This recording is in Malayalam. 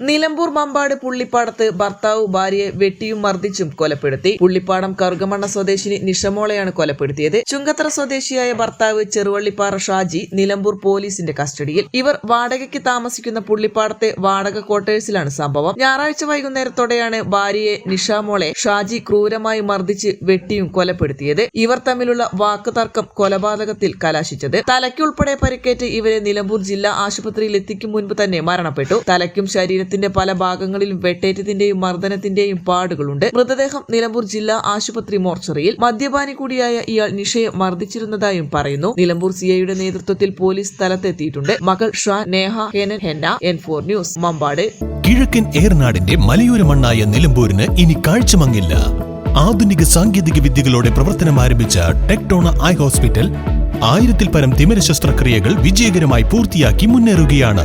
Nilambur Mampad പുള്ളിപ്പാടത്ത് ഭർത്താവ് ഭാര്യയെ വെട്ടിയും മർദ്ദിച്ചും കൊലപ്പെടുത്തി. പുള്ളിപ്പാടം കറുകമണ്ണ സ്വദേശിനി നിഷമോളെയാണ് കൊലപ്പെടുത്തിയത്. ചുങ്കത്തറ സ്വദേശിയായ ഭർത്താവ് ചെറുവള്ളിപ്പാറ ഷാജി നിലമ്പൂർ പോലീസിന്റെ കസ്റ്റഡിയിൽ. ഇവർ വാടകയ്ക്ക് താമസിക്കുന്ന പുള്ളിപ്പാടത്തെ വാടക ക്വാർട്ടേഴ്സിലാണ് സംഭവം. ഞായറാഴ്ച വൈകുന്നേരത്തോടെയാണ് ഭാര്യയെ നിഷാമോളെ ഷാജി ക്രൂരമായി മർദ്ദിച്ച് വെട്ടിയും കൊലപ്പെടുത്തിയത്. ഇവർ തമ്മിലുള്ള വാക്കുതർക്കം കൊലപാതകത്തിൽ കലാശിച്ചത്. തലയ്ക്കുൾപ്പെടെ പരിക്കേറ്റ് ഇവരെ നിലമ്പൂർ ജില്ലാ ആശുപത്രിയിൽ എത്തിക്കും മുൻപ് തന്നെ മരണപ്പെട്ടു. തലയ്ക്കും ശരീരത്തിന്റെ പല ഭാഗങ്ങളിലും വെട്ടേറ്റത്തിന്റെയും മർദ്ദനത്തിന്റെയും പാടുകളുണ്ട്. മൃതദേഹം നിലമ്പൂർ ജില്ലാ ആശുപത്രി മോർച്ചറിയിൽ മദ്യപാനി കൂടിയായ ഇയാൾ നിഷയെ മർദ്ദിച്ചിരുന്നതായും പറയുന്നു. നിലമ്പൂർ സിഐയുടെ നേതൃത്വത്തിൽ പോലീസ് സ്ഥലത്തെത്തിയിട്ടുണ്ട്. മകൾ Shah Neha ഹെനൻ Henna N four news Mampad. കിഴക്കൻ ഏർനാടിന്റെ മലയോര മണ്ണായ നിലമ്പൂരിന് ഇനി കാഴ്ചമങ്ങില്ല. ആധുനിക സാങ്കേതിക വിദ്യകളോടെ പ്രവർത്തനം ആരംഭിച്ച ടെക്ടോണ ഐ ഹോസ്പിറ്റൽ ആയിരത്തിൽ പരം തിമിര ശസ്ത്രക്രിയകൾ വിജയകരമായി പൂർത്തിയാക്കി മുന്നേറുകയാണ്.